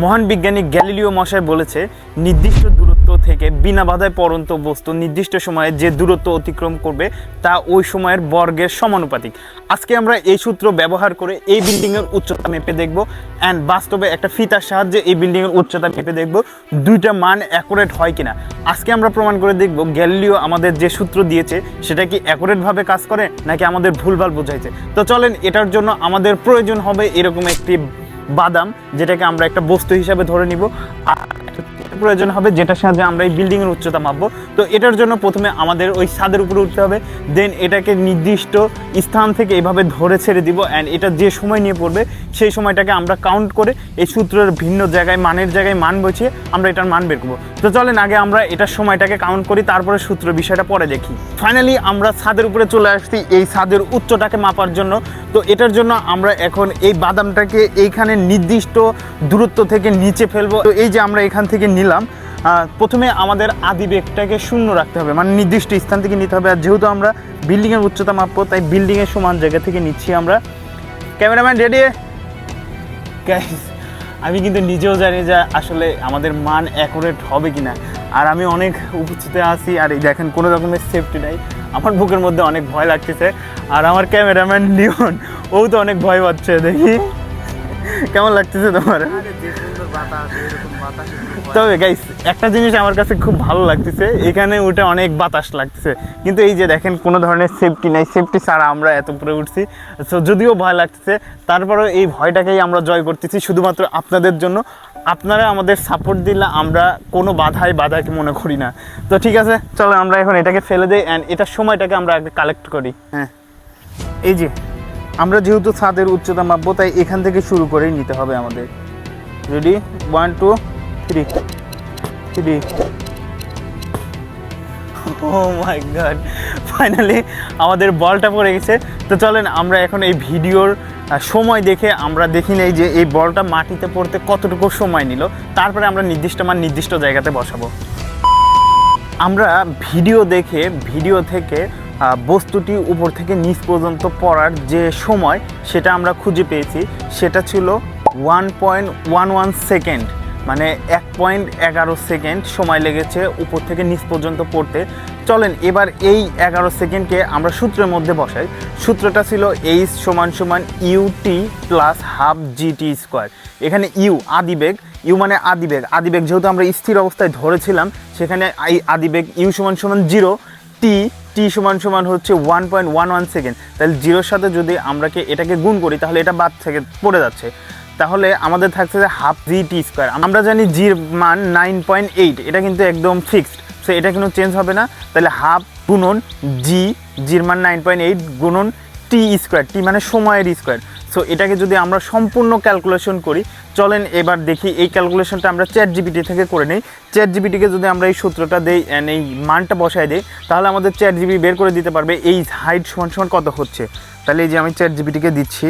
মহান বিজ্ঞানী গ্যালিলিও মশাই বলেছে, নির্দিষ্ট দূরত্ব থেকে বিনা বাধায় পরন্ত বস্তু নির্দিষ্ট সময়ে যে দূরত্ব অতিক্রম করবে, তা ওই সময়ের বর্গের সমানুপাতিক। আজকে আমরা এই সূত্র ব্যবহার করে এই বিল্ডিংয়ের উচ্চতা মেপে দেখব অ্যান্ড বাস্তবে একটা ফিতার সাহায্যে এই বিল্ডিংয়ের উচ্চতা মেপে দেখব, দুইটা মান অ্যাকুরেট হয় কিনা। আজকে আমরা প্রমাণ করে দেখব, গ্যালিলিও আমাদের যে সূত্র দিয়েছে, সেটা কি অ্যাকুরেটভাবে কাজ করে, নাকি আমাদের ভুলভাল বোঝাইছে। তো চলেন, এটার জন্য আমাদের প্রয়োজন হবে এরকম একটি বাদাম যেটাকে আমরা একটা বস্তু হিসাবে ধরে নিব। আর প্রয়োজন হবে, যেটার সাহায্যে আমরা এই বিল্ডিং এর উচ্চতা মাপবো। তো এটার জন্য প্রথমে আমাদের ওই ছাদের উপরে উঠতে হবে দেন এটাকে নির্দিষ্ট স্থান থেকে এভাবে ধরে ছেড়ে দিব অ্যান্ড এটা যে সময় নিয়ে পড়বে, সেই সময়টাকে আমরা কাউন্ট করে এই সূত্রের ভিন্ন জায়গায়, মানের জায়গায় মান বসিয়ে আমরা এটার মান বের করব। তো চলেন আগে আমরা এটার সময়টাকে কাউন্ট করি, তারপরে সূত্র বিষয়টা পরে দেখি। ফাইনালি আমরা ছাদের উপরে চলে আসছি এই ছাদের উচ্চটাকে মাপার জন্য। তো এটার জন্য আমরা এখন এই বাদামটাকে এইখানে নির্দিষ্ট দূরত্ব থেকে নিচে ফেলব। তো এই যে আমরা এখান থেকে নিলাম আহ, প্রথমে আমাদের আদি বেগটাকে শূন্য রাখতে হবে। মানে নির্দিষ্ট স্থান থেকে নিতে হবে। আর যেহেতু আমরা বিল্ডিংয়ের উচ্চতা মাপবো তাই বিল্ডিংয়ের সমান জায়গা থেকে নিচ্ছি আমরা। ক্যামেরাম্যান রেডি আমি কিন্তু নিজেও জানি যে আসলে আমাদের মান অ্যাকুরেট হবে কিনা। আর আমি অনেক উপস্থিতে আছি আর এই দেখেন কোনো রকমের সেফটি নাই। আমার বুকের মধ্যে অনেক ভয় লাগতেছে। আর আমার ক্যামেরাম্যান লিওন ও তো অনেক ভয় পাচ্ছে দেখি। কেমন লাগতেছে তোমার? তবে গাইস একটা জিনিস আমার কাছে খুব ভালো লাগতেছে, এখানে উঠে অনেক বাতাস লাগতেছে। কিন্তু এই যে দেখেন কোনো ধরনের সেফটি নাই সেফটি ছাড়া আমরা এত উপরে উঠছি। তো যদিও ভয় লাগতেছে, তারপরেও এই ভয়টাকেই আমরা জয় করতেছি শুধুমাত্র আপনাদের জন্য। আপনারা আমাদের সাপোর্ট দিলে আমরা কোনো বাধাই বাধাকে মনে করি না। তো ঠিক আছে, চলো আমরা এখন এটাকে ফেলে দিই অ্যান্ড এটার সময়টাকে আমরা কালেক্ট করি। হ্যাঁ। এই যে, আমরা যেহেতু ছাদের উচ্চতা মাপবো, তাই এখান থেকে শুরু করেই নিতে হবে আমাদের। Ready one two three three oh my god finally আমাদের বলটা পড়ে গেছে। তো চলেন, আমরা এখন এই ভিডিওর সময় দেখে আমরা দেখি নেই যে এই বলটা মাটিতে পড়তে কতটুকু সময় নিল। তারপরে আমরা নির্দিষ্ট মান নির্দিষ্ট জায়গাতে বসাবো। আমরা ভিডিও দেখে, ভিডিও থেকে বস্তুটি উপর থেকে নিচ পর্যন্ত পড়ার যে সময়, সেটা আমরা খুঁজে পেয়েছি। সেটা ছিল one point one one second মানে এক পয়েন্ট এগারো সেকেন্ড সময় লেগেছে উপর থেকে নিচ পর্যন্ত পড়তে। চলেন এবার এই এগারো সেকেন্ডকে আমরা সূত্রের মধ্যে বসাই। সূত্রটা ছিল এইচ সমান সমান UT plus half GT square এখানে ইউ আদিবেগ ইউ মানে আদিবেগ আদিবেগ যেহেতু আমরা স্থির অবস্থায় ধরেছিলাম, সেখানে এই আদিবেগ ইউ সমান সমান জিরো টি টি সমান সমান হচ্ছে one point one one second তাহলে জিরোর সাথে যদি আমরা কে- এটাকে গুণ করি, তাহলে এটা বাদ থেকে পড়ে যাচ্ছে। তাহলে আমাদের থাকছে যে হাফ জি টি স্কোয়ার। আমরা জানি জির মান নাইন পয়েন্ট এইট, এটা কিন্তু একদম ফিক্সড। সো এটা কিন্তু চেঞ্জ হবে না। তাহলে হাফ গুণন জি জির মান নাইন পয়েন্ট এইট গুণন টি স্কোয়ার, টি মানে সময়ের স্কোয়ার। সো এটাকে যদি আমরা সম্পূর্ণ ক্যালকুলেশন করি, চলেন এবার দেখি এই ক্যালকুলেশনটা আমরা চ্যাট জিবিটি থেকে করে নিই। চ্যাট জিবিটিকে যদি আমরা এই সূত্রটা দেই এই মানটা বসায় দিই, তাহলে আমাদের চ্যাট জিবি বের করে দিতে পারবে, এই হাইট সমান সমান কত হচ্ছে? তাহলে এই যে আমি চ্যাট জিবিটিকে দিচ্ছি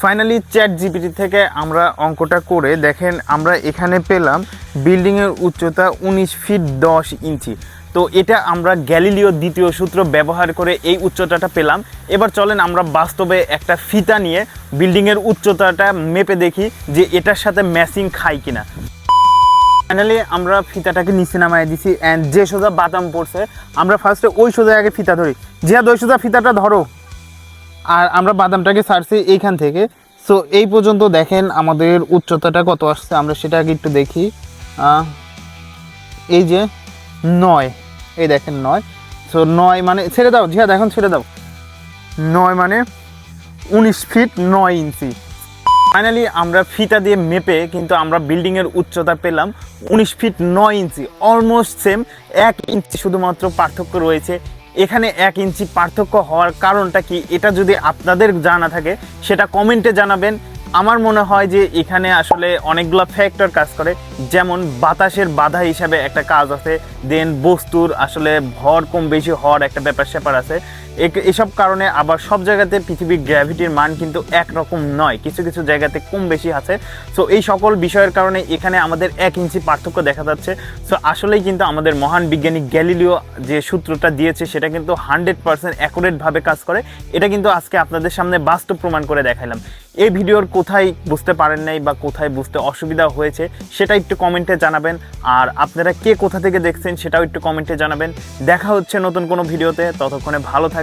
ফাইনালি চ্যাট জিপিটি থেকে আমরা অঙ্কটা করে দেখেন আমরা এখানে পেলাম বিল্ডিংয়ের উচ্চতা উনিশ ফিট দশ ইঞ্চি। তো এটা আমরা গ্যালিলিও দ্বিতীয় সূত্র ব্যবহার করে এই উচ্চতাটা পেলাম। এবার চলেন আমরা বাস্তবে একটা ফিতা নিয়ে বিল্ডিংয়ের উচ্চতাটা মেপে দেখি যে এটার সাথে ম্যাচিং খাই কিনা। ফাইনালি আমরা ফিতাটাকে নিচে নামাই দিছি অ্যান্ড যে সোজা বাদাম পড়ছে, আমরা ফার্স্টে ওই সোজা আগে ফিতা ধরি। জিয়াদ ওই সোজা ফিতাটা ধরো। আর আমরা বাদামটাকে ছাড়ছি এইখান থেকে। সো এই পর্যন্ত দেখেন আমাদের উচ্চতাটা কত আসছে, আমরা সেটা আগে একটু দেখি। এই যে নয়, এই দেখেন নয়। সো নয় মানে ছেড়ে দাও, জিহাদ, এখন ছেড়ে দাও। নয় মানে উনিশ ফিট নয় ইঞ্চি। ফাইনালি আমরা ফিতা দিয়ে মেপে কিন্তু আমরা বিল্ডিংয়ের উচ্চতা পেলাম উনিশ ফিট নয় ইঞ্চি। অলমোস্ট সেম এক ইঞ্চি শুধুমাত্র পার্থক্য রয়েছে এখানে এক ইঞ্চি পার্থক্য হওয়ার কারণটা কি? এটা যদি আপনাদের জানা থাকে, সেটা কমেন্টে জানাবেন। আমার মনে হয় যে এখানে আসলে অনেকগুলো ফ্যাক্টর কাজ করে। যেমন বাতাসের বাধা হিসাবে একটা কাজ আছে দেন বস্তুর আসলে ভর কম বেশি হওয়ার একটা ব্যাপার স্যাপার আছে। এসব কারণে আবার সব জায়গাতে পৃথিবীর গ্র্যাভিটির মান কিন্তু একরকম নয়। কিছু কিছু জায়গাতে কম বেশি আছে। সো এই সকল বিষয়ের কারণে এখানে আমাদের এক ইঞ্চি পার্থক্য দেখা যাচ্ছে। সো আসলেই কিন্তু আমাদের মহান বিজ্ঞানী গ্যালিলিও যে সূত্রটা দিয়েছে, সেটা কিন্তু হান্ড্রেড পার্সেন্ট অ্যাকুরেটভাবে কাজ করে। এটা কিন্তু আজকে আপনাদের সামনে বাস্তব প্রমাণ করে দেখাইলাম। এই ভিডিওর কোথায় বুঝতে পারেন নাই বা কোথায় বুঝতে অসুবিধা হয়েছে, সেটা একটু কমেন্টে জানাবেন। আর আপনারা কে কোথা থেকে দেখছেন, সেটাও একটু কমেন্টে জানাবেন। দেখা হচ্ছে নতুন কোনো ভিডিওতে। ততক্ষণে ভালো